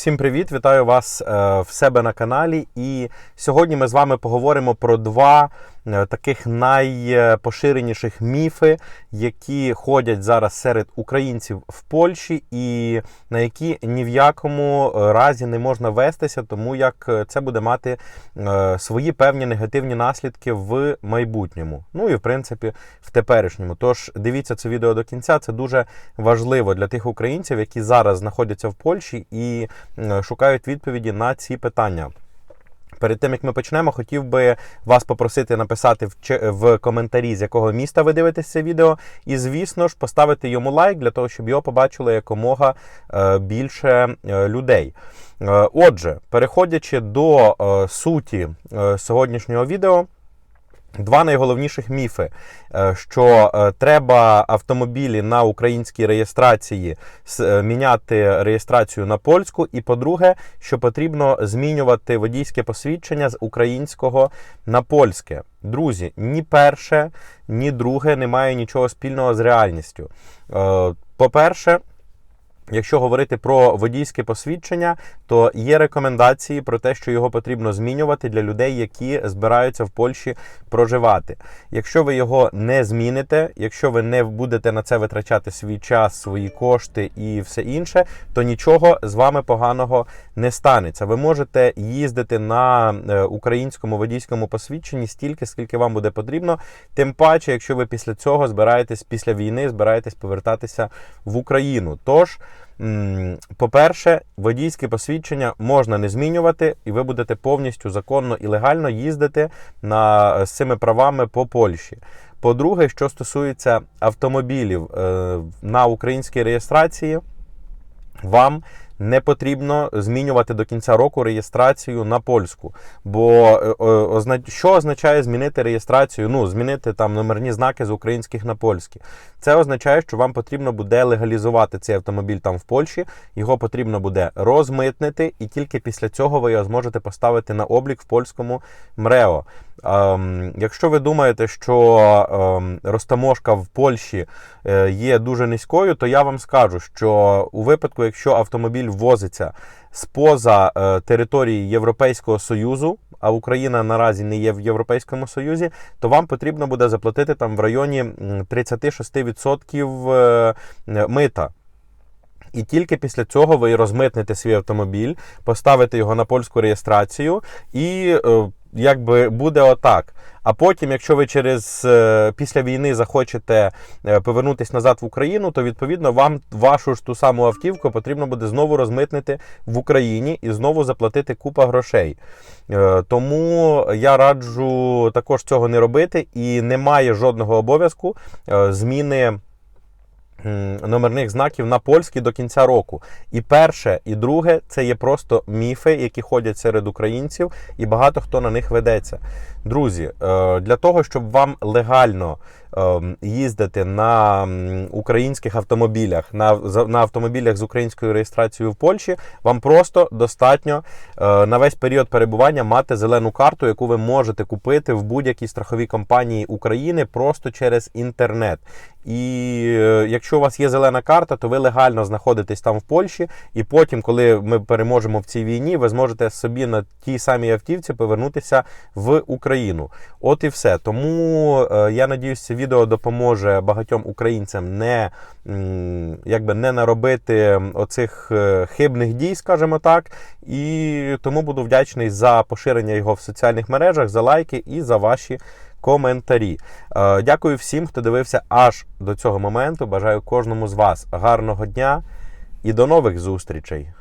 Всім привіт! Вітаю вас е, в себе на каналі. І сьогодні ми з вами поговоримо про два таких найпоширеніших міфи, які ходять зараз серед українців в Польщі, і на які ні в якому е, разі не можна вестися, тому як е, це буде мати е, свої певні негативні наслідки в майбутньому. Ну і в принципі в теперішньому. Тож дивіться це відео до кінця. Це дуже важливо для тих українців, які зараз знаходяться в Польщі і е, шукають відповіді на ці питання. Перед тим як ми почнемо, хотів би вас попросити написати в, в коментарі, з якого міста ви дивитесь це відео, і звісно ж поставити йому лайк для того, щоб його побачило якомога е, більше е, людей. Е, Отже, переходячи до суті сьогоднішнього відео. Два найголовніших міфи, Е, що е, треба автомобілі на українській реєстрації е, міняти реєстрацію на польську. І по-друге, що потрібно змінювати водійське посвідчення з українського на польське. Друзі, ні перше, ні друге не має нічого спільного з реальністю. По-перше, Якщо говорити про водійське посвідчення, то є рекомендації про те, що його потрібно змінювати для людей, які збираються в Польщі проживати. Якщо ви його не зміните, якщо ви не будете на це витрачати свій час, свої кошти і все інше, то нічого з вами поганого не станеться. Ви можете їздити на е, українському водійському посвідченні стільки, скільки вам буде потрібно. Тим паче, якщо ви після цього збираєтесь після війни, збираєтесь повертатися в Україну. Тож. По-перше, водійське посвідчення можна не змінювати, і ви будете повністю законно і легально їздити на, з цими правами по Польщі. По-друге, що стосується автомобілів е, на українській реєстрації, вам не потрібно змінювати до кінця року реєстрацію на польську. Бо е, е, що означає змінити реєстрацію? Ну, змінити там номерні знаки з українських на польські. Це означає, що вам потрібно буде легалізувати цей автомобіль там в Польщі. Його потрібно буде розмитнити, і тільки після цього ви його зможете поставити на облік в польському МРЕО. Ем, якщо ви думаєте, що ем, розтаможка в Польщі е, є дуже низькою, то я вам скажу, що у випадку, якщо автомобіль ввозиться з-поза е, території Європейського Союзу, а Україна наразі не є в Європейському Союзі, то вам потрібно буде заплатити там в районі 36% е, мита. І тільки після цього ви розмитнете свій автомобіль, поставите його на польську реєстрацію, і е, якби буде отак. А потім, якщо ви через е, після війни захочете е, повернутися назад в Україну, то відповідно вам вашу ж ту саму автівку потрібно буде знову розмитнити в Україні і знову заплатити купа грошей. Е, Тому я раджу також цього не робити, і немає жодного обов'язку зміни номерних знаків на польський до кінця року. І перше, і друге це є просто міфи, які ходять серед українців, і багато хто на них ведеться. Друзі, е, для того, щоб вам легально е, їздити на українських автомобілях, на, автомобілях з українською реєстрацією в Польщі, вам просто достатньо е, на весь період перебування мати зелену карту, яку ви можете купити в будь-якій страховій компанії України просто через інтернет. І якщо у вас є зелена карта, то ви легально знаходитесь там в Польщі, і потім, коли ми переможемо в цій війні, ви зможете собі на тій самій автівці повернутися в Україну. От і все. Тому е, я надіюсь, це відео допоможе багатьом українцям не якби не наробити оцих е, хибних дій, скажімо так. І тому буду вдячний за поширення його в соціальних мережах, за лайки і за ваші коментарі. Е, Дякую всім, хто дивився аж до цього моменту. Бажаю кожному з вас гарного дня і до нових зустрічей.